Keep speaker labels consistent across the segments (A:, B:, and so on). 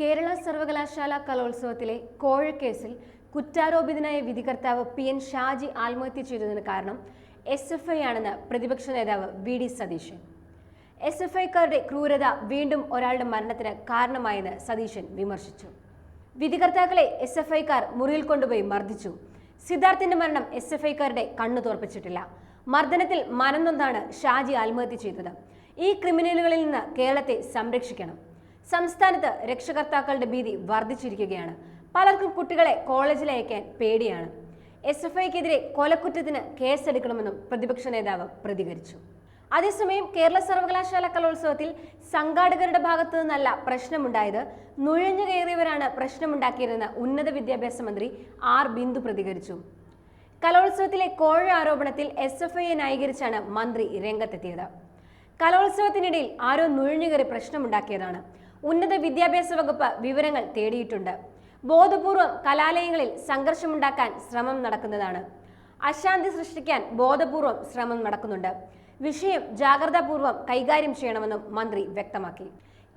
A: കേരള സർവകലാശാല കലോത്സവത്തിലെ കോഴക്കേസിൽ കുറ്റാരോപിതനായ വിധികർത്താവ് പി എൻ ഷാജി ആത്മഹത്യ ചെയ്തതിന് കാരണം എസ് എഫ് ഐ ആണെന്ന് പ്രതിപക്ഷ നേതാവ് V D Satheesan. S F ഐക്കാരുടെ ക്രൂരത വീണ്ടും ഒരാളുടെ മരണത്തിന് കാരണമായെന്ന് സതീശൻ വിമർശിച്ചു. വിധികർത്താക്കളെ എസ് എഫ് ഐക്കാർ മുറിയിൽ കൊണ്ടുപോയി മർദ്ദിച്ചു. സിദ്ധാർത്ഥിന്റെ മരണം എസ് എഫ് ഐക്കാരുടെ കണ്ണു തോർപ്പിച്ചിട്ടില്ല. മർദ്ദനത്തിൽ മനംനൊന്നാണ് ഷാജി ആത്മഹത്യ ചെയ്തത്. ഈ ക്രിമിനലുകളിൽ നിന്ന് കേരളത്തെ സംരക്ഷിക്കണം. സംസ്ഥാനത്ത് രക്ഷകർത്താക്കളുടെ ഭീതി വർദ്ധിച്ചിരിക്കുകയാണ്. പലർക്കും കുട്ടികളെ കോളേജിൽ അയക്കാൻ പേടിയാണ്. എസ് എഫ് ഐക്കെതിരെ കൊലക്കുറ്റത്തിന് കേസെടുക്കണമെന്നും പ്രതിപക്ഷ നേതാവ് പ്രതികരിച്ചു. അതേസമയം കേരള സർവകലാശാല കലോത്സവത്തിൽ സംഘാടകരുടെ ഭാഗത്തു നിന്നല്ല പ്രശ്നമുണ്ടായത്. നുഴഞ്ഞു കയറിയവരാണ് പ്രശ്നമുണ്ടാക്കിയതെന്ന് ഉന്നത വിദ്യാഭ്യാസ മന്ത്രി ആർ ബിന്ദു പ്രതികരിച്ചു. കലോത്സവത്തിലെ കോഴ ആരോപണത്തിൽ എസ് എഫ് ഐയെ ന്യായീകരിച്ചാണ് മന്ത്രി രംഗത്തെത്തിയത്. കലോത്സവത്തിനിടയിൽ ആരോ നുഴഞ്ഞുകയറി പ്രശ്നമുണ്ടാക്കിയതാണ്. ഉന്നത വിദ്യാഭ്യാസ വകുപ്പ് വിവരങ്ങൾ തേടിയിട്ടുണ്ട്. ബോധപൂർവം കലാലയങ്ങളിൽ സംഘർഷമുണ്ടാക്കാൻ ശ്രമം നടക്കുന്നതാണ്. അശാന്തി സൃഷ്ടിക്കാൻ ബോധപൂർവം ശ്രമം നടക്കുന്നുണ്ട്. വിഷയം ജാഗ്രതാപൂർവം കൈകാര്യം ചെയ്യണമെന്നും മന്ത്രി വ്യക്തമാക്കി.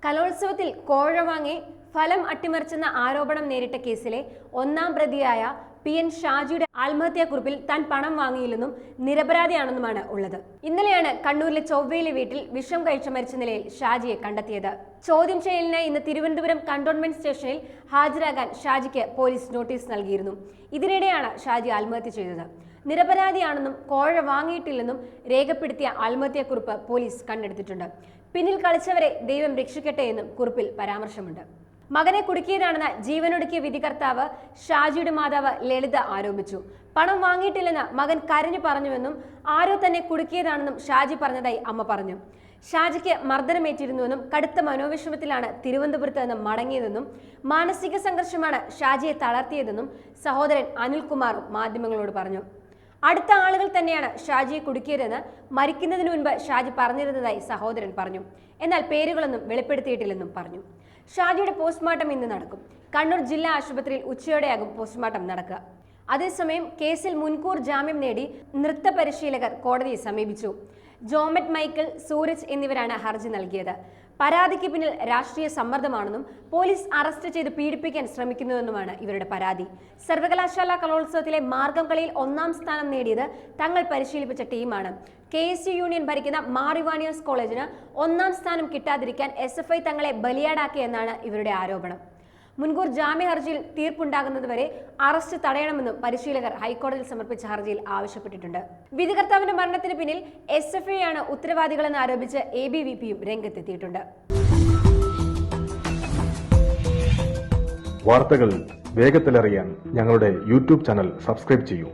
A: കലോത്സവത്തിൽ കോഴ വാങ്ങി ഫലം അട്ടിമറിച്ചെന്ന ആരോപണം നേരിട്ട കേസിലെ ഒന്നാം പ്രതിയായ പി എൻ ഷാജിയുടെ ആത്മഹത്യാക്കുറിപ്പിൽ താൻ പണം വാങ്ങിയില്ലെന്നും നിരപരാധിയാണെന്നുമാണ് ഉള്ളത്. ഇന്നലെയാണ് കണ്ണൂരിലെ ചൊവ്വയിലെ വീട്ടിൽ വിഷം കഴിച്ചു മരിച്ച നിലയിൽ ഷാജിയെ കണ്ടെത്തിയത്. ചോദ്യം ചെയ്യലിന് ഇന്ന് തിരുവനന്തപുരം കണ്ടോൺമെന്റ് സ്റ്റേഷനിൽ ഹാജരാകാൻ ഷാജിക്ക് പോലീസ് നോട്ടീസ് നൽകിയിരുന്നു. ഇതിനിടെയാണ് ഷാജി ആത്മഹത്യ ചെയ്തത്. നിരപരാധിയാണെന്നും കോഴ വാങ്ങിയിട്ടില്ലെന്നും രേഖപ്പെടുത്തിയ ആത്മഹത്യാക്കുറിപ്പ് പോലീസ് കണ്ടെടുത്തിട്ടുണ്ട്. പിന്നിൽ കളിച്ചവരെ ദൈവം രക്ഷിക്കട്ടെ എന്നും കുറിപ്പിൽ പരാമർശമുണ്ട്. മകനെ കുടുക്കിയതാണെന്ന് ജീവനൊടുക്കിയ വിധികർത്താവ് ഷാജിയുടെ മാതാവ് ലളിത ആരോപിച്ചു. പണം വാങ്ങിയിട്ടില്ലെന്ന് മകൻ കരഞ്ഞു പറഞ്ഞുവെന്നും ആരോ തന്നെ കുടുക്കിയതാണെന്നും ഷാജി പറഞ്ഞതായി അമ്മ പറഞ്ഞു. ഷാജിക്ക് മർദ്ദനമേറ്റിരുന്നുവെന്നും കടുത്ത മനോവിഷമത്തിലാണ് തിരുവനന്തപുരത്ത് നിന്ന് മടങ്ങിയതെന്നും മാനസിക സംഘർഷമാണ് ഷാജിയെ തളർത്തിയതെന്നും സഹോദരൻ അനിൽകുമാറും മാധ്യമങ്ങളോട് പറഞ്ഞു. അടുത്ത ആളുകൾ തന്നെയാണ് ഷാജിയെ കുടുക്കിയതെന്ന് മരിക്കുന്നതിന് മുൻപ് ഷാജി പറഞ്ഞിരുന്നതായി സഹോദരൻ പറഞ്ഞു. എന്നാൽ പേരുകളൊന്നും വെളിപ്പെടുത്തിയിട്ടില്ലെന്നും പറഞ്ഞു. ഷാജിയുടെ പോസ്റ്റ്മോർട്ടം ഇന്ന് നടക്കും. കണ്ണൂർ ജില്ലാ ആശുപത്രിയിൽ ഉച്ചയോടെയാകും പോസ്റ്റ്മോർട്ടം നടക്കുക. അതേസമയം കേസിൽ മുൻകൂർ ജാമ്യം നേടി നൃത്ത പരിശീലകർ കോടതിയെ സമീപിച്ചു. ജോമറ്റ് മൈക്കിൾ സൂരജ് എന്നിവരാണ് ഹർജി നൽകിയത്. പരാതിക്ക് പിന്നിൽ രാഷ്ട്രീയ സമ്മർദ്ദമാണെന്നും പോലീസ് അറസ്റ്റ് ചെയ്ത് പീഡിപ്പിക്കാൻ ശ്രമിക്കുന്നുവെന്നുമാണ് ഇവരുടെ പരാതി. സർവകലാശാല കലോത്സവത്തിലെ മാർഗം കളിയിൽ ഒന്നാം സ്ഥാനം നേടിയത് തങ്ങൾ പരിശീലിപ്പിച്ച ടീമാണ്. കെ എസ് യു യൂണിയൻ ഭരിക്കുന്ന മാറിവാണിയേഴ്സ് കോളേജിന് ഒന്നാം സ്ഥാനം കിട്ടാതിരിക്കാൻ എസ് തങ്ങളെ ബലിയാടാക്കിയെന്നാണ് ഇവരുടെ ആരോപണം. മുൻകൂർ ജാമ്യ ഹർജിയിൽ തീർപ്പുണ്ടാകുന്നതുവരെ അറസ്റ്റ് തടയണമെന്നും പരിശീലകർ ഹൈക്കോടതിയിൽ സമർപ്പിച്ച ഹർജിയിൽ ആവശ്യപ്പെട്ടിട്ടുണ്ട്. വിധികർത്താവിന്റെ മരണത്തിന് പിന്നിൽ എസ് എഫ് ഐ ആണ് ഉത്തരവാദികളെന്ന് ആരോപിച്ച് എ ബി വി പിയും രംഗത്തെത്തിയിട്ടുണ്ട്.
B: വാർത്തകൾ വേഗത്തിലറിയാൻ ഞങ്ങളുടെ യൂട്യൂബ് ചാനൽ സബ്സ്ക്രൈബ് ചെയ്യൂ.